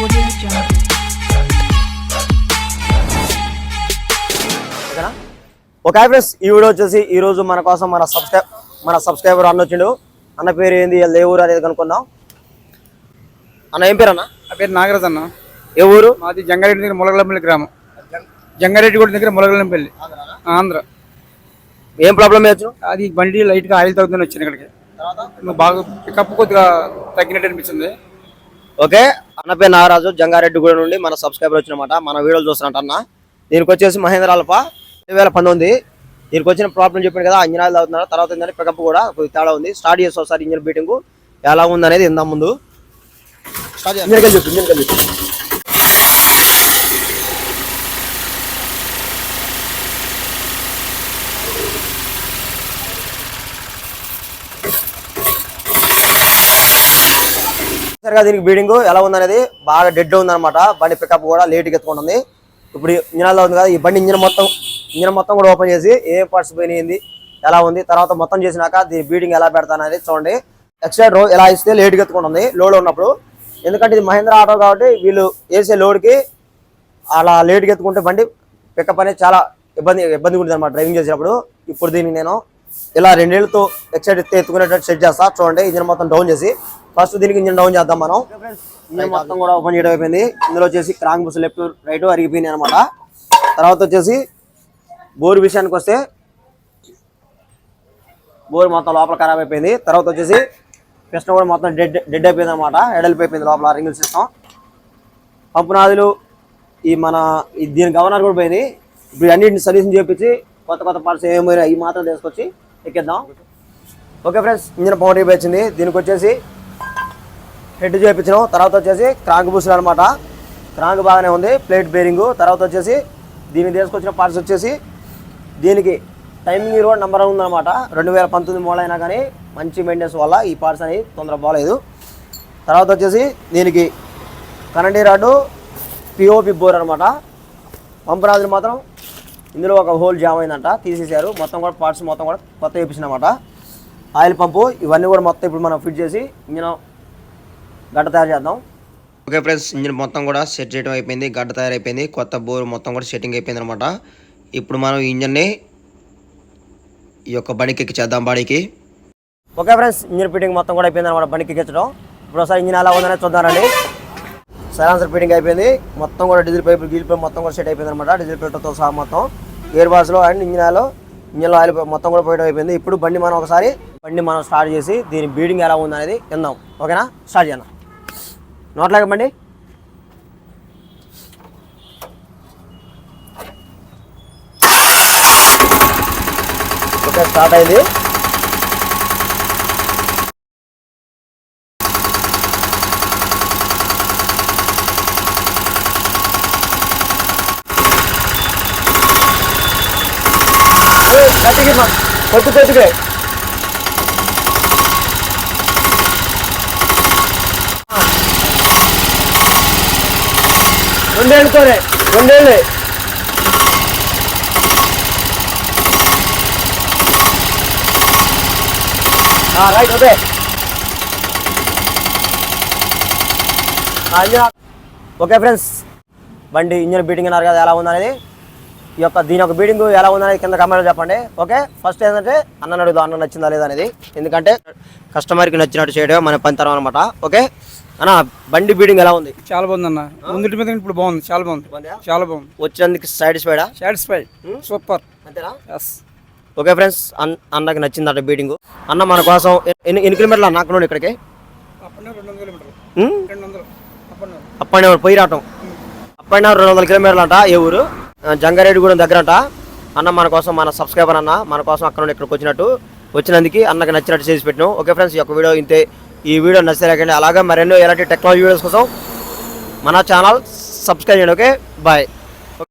ఒక ఫ్రెండ్స్. ఈ వీడియో వచ్చేసి ఈ రోజు మన కోసం మన సబ్స్క్రైబ్ మన సబ్స్క్రైబర్ అన్న వచ్చిండు. అన్న పేరు ఏంది? ఏ ఊరు అనేది కనుక్కుందాం. అన్న ఏం పేరు అన్న? నా పేరు నాగరాజ్ అన్న. ఏ ఊరు? మాది జంగారెడ్డి దగ్గర ములగలంపల్లి గ్రామం. జంగారెడ్డి కూడా దగ్గర ములగలంపల్లి. ఆంధ్ర. ఏం ప్రాబ్లం వేయచ్చు అది బండి లైట్గా ఆయిల్ తగ్గుతుంది వచ్చింది ఇక్కడికి. బాగా పికప్ కొద్దిగా తగ్గినట్టు అనిపించింది ఓకే. అన్న పేరు నాగరాజు జంగారెడ్డిగూడ నుండి మన సబ్స్క్రైబర్ వచ్చినమాట. మన వీడియోలు చూస్తున్నట్టు అన్న. దీనికి వచ్చేసి మహేంద్ర అల్ప రెండు వేల పంతొమ్మిది. దీనికి వచ్చిన ప్రాబ్లం చెప్పాను కదా ఇంజనాలు అవుతున్నారు తర్వాత ఏంటంటే పికప్ కూడా కొద్దిగా తేడా ఉంది. స్టార్ట్ చేసి ఒకసారి ఇంజన్ బీటింగ్ ఎలా ఉంది అనేది ఇందా ముందు ఇంజన్ కలిసి ఇంజన్ కలిసి సరిగా దీనికి బీడింగ్ ఎలా ఉందనేది బాగా డెడ్ ఉందన్నమాట. బండి పికప్ కూడా లేట్గా ఎత్తుకుంటుంది. ఇప్పుడు ఇంజనాల్లో ఉంది కదా ఈ బండి ఇంజన్ మొత్తం ఇంజన్ మొత్తం కూడా ఓపెన్ చేసి ఏ పార్ట్స్ పోయినాయింది ఎలా ఉంది తర్వాత మొత్తం చేసినాక దీని బీడింగ్ ఎలా పెడతాను అనేది చూడండి ఎక్స్ట్రా ఎలా ఇస్తే లేట్గా ఎత్తుకుంటుంది లోడ్ ఉన్నప్పుడు. ఎందుకంటే ఇది మహేంద్ర ఆటో కాబట్టి వీళ్ళు వేసే లోడ్కి అలా లేట్గా ఎత్తుకుంటే బండి పికప్ అనేది చాలా ఇబ్బంది ఇబ్బంది ఉంటుంది అనమాట డ్రైవింగ్ చేసినప్పుడు ఇప్పుడు దీనికి నేను ఇలా రెండేళ్ళతో ఎక్సైడ్ ఎత్తుకునేటట్టు సెట్ చేస్తా. చూడండి ఇంజిన్ మొత్తం డౌన్ చేసి. ఫస్ట్ దీనికి ఇంజిన్ డౌన్ చేద్దాం మనం. ఇంజిన్ మొత్తం కూడా ఓపెన్ చేయడం అయిపోయింది. ఇందులో వచ్చేసి క్రాంక్ బుస్ లెఫ్ట్ రైట్ అరిగిపోయినాయి అనమాట తర్వాత వచ్చేసి బోర్ విషయానికి వస్తే బోర్ మొత్తం లోపల ఖరాబ్ అయిపోయింది. తర్వాత వచ్చేసి పిస్టన్ కూడా మొత్తం డెడ్ డెడ్ అయిపోయింది అనమాట ఎడల్పు అయిపోయింది లోపల రింగిల్ సిస్టమ్ పంపు నాదులు ఈ మన దీని గవర్నర్ కూడా పోయింది. ఇప్పుడు అన్నింటిని సర్వీసింగ్ చేపించి కొత్త కొత్త పార్ట్స్ ఏమైనా ఈ మాత్రం తీసుకొచ్చి ఎక్కిద్దాం. ఓకే ఫ్రెండ్స్ ఇంజిన్ పవర్ వచ్చింది. దీనికి వచ్చేసి హెడ్ చేయించినాం తర్వాత వచ్చేసి క్రాంక్ బూసులు అనమాట క్రాంక్ బాగానే ఉంది. Plate bearing. తర్వాత వచ్చేసి దీనికి తీసుకొచ్చిన పార్ట్స్ వచ్చేసి దీనికి టైమింగ్ కూడా నెంబర్ ఉందన్నమాట రెండు వేల పంతొమ్మిది మోడల్ అయినా కానీ మంచి మెయింటెనెన్స్ వల్ల ఈ పార్ట్స్ అనేవి తొందర బాగాలేదు. తర్వాత వచ్చేసి దీనికి కరెంటీ రాడ్డు పిఓపి బోర్ అనమాట పంపు రాజులు మాత్రం ఇందులో ఒక హోల్ జామ్ అయిందంట. తీసేశారు. మొత్తం కూడా పార్ట్స్ మొత్తం కూడా కొత్త వేపించినమాట ఆయిల్ పంపు ఇవన్నీ కూడా మొత్తం ఇప్పుడు మనం ఫిట్ చేసి ఇంజిన్ గడ్డ తయారు చేద్దాం. ఓకే ఫ్రెండ్స్ ఇంజిన్ మొత్తం కూడా సెట్ చేయడం అయిపోయింది గడ్డ తయారైపోయింది కొత్త బోర్ మొత్తం కూడా సెట్టింగ్ అయిపోయింది అనమాట ఇప్పుడు మనం ఇంజన్ని ఈ యొక్క బండికి ఎక్కించేద్దాం బాడీకి. ఓకే ఫ్రెండ్స్ ఇంజిన్ ఫిట్టింగ్ మొత్తం కూడా అయిపోయింది అనమాట బండికి ఎక్కించడం. ఇప్పుడు ఒకసారి ఇంజిన్ ఎలా ఉందనే చూద్దామండి సైలెన్సర్ ఫిట్టింగ్ అయిపోయింది మొత్తం కూడా డీజిల్ పైపు డీజిల్ పైప్ మొత్తం కూడా సెట్ అయిపోయింది అనమాట డీజిల్ పైప్తో సహా మొత్తం. గేర్ బాక్స్లో అండ్ ఇంజిన్ ఆయిల్ ఇంజిన్లో ఆయిల్ మొత్తం కూడా పోయడం అయిపోయింది. ఇప్పుడు బండి మనం ఒకసారి బండి మనం స్టార్ట్ చేసి దీని బీడింగ్ ఎలా ఉంది అనేది విందాం. ఓకేనా? స్టార్ట్ చేద్దాం. నోట్లాగా బండి ఓకే స్టార్ట్ అయింది. గట్టిగా కొట్టు కొట్టుకే రెండేళ్ళతోనే రెండేళ్ళు. Right okay okay friends. బండి ఇంజన్ బీటింగ్ అన్నారు కదా ఎలా ఉందనేది? ఈ యొక్క దీని యొక్క బీడింగ్ ఎలా ఉందనేది కింద కమెంట్లో చెప్పండి. ఓకే ఫస్ట్ ఏంటంటే అన్న నడుగుదా అన్న నచ్చిందా లేదా అనేది. ఎందుకంటే కస్టమర్కి నచ్చినట్టు చేయడం మన పనితరం అనమాట ఓకే? అన్న బండి బీడింగ్ ఎలా ఉంది? చాలా బాగుంది అన్న ముందుటి మీద ఇప్పుడు బాగుంది చాలా బాగుంది? చాలా బాగుంది. వచ్చేందుకు సాటిస్ఫైడా సాటిస్ఫై సూపర్ అంతేనా? ఎస్ ఓకే ఫ్రెండ్స్ అన్ అన్నకి నచ్చిందట బీడింగ్. అన్న మన కోసం ఎన్ని ఎన్ని కిలోమీటర్లు అన్న అక్కడ ఇక్కడికి? అప్పటి పోయి రావటం. అప్పటి రెండు వందల కిలోమీటర్లు అంట ఏ ఊరు? జంగారెడ్డిగూడెం దగ్గర అంట అన్న మన కోసం మన సబ్స్క్రైబర్ అన్న మన కోసం అక్కడ నుండి ఇక్కడికి వచ్చినట్టు. వచ్చినందుకు అన్నకి నచ్చినట్టు చేసి పెట్టినాం. ఓకే ఫ్రెండ్స్ ఈ యొక్క వీడియో ఇంతే. ఈ వీడియో నచ్చలేకండి అలాగే మరెన్నో ఎలాంటి టెక్నాలజీ వీడియోస్ కోసం మన ఛానల్ సబ్స్క్రైబ్ చేయండి ఓకే బాయ్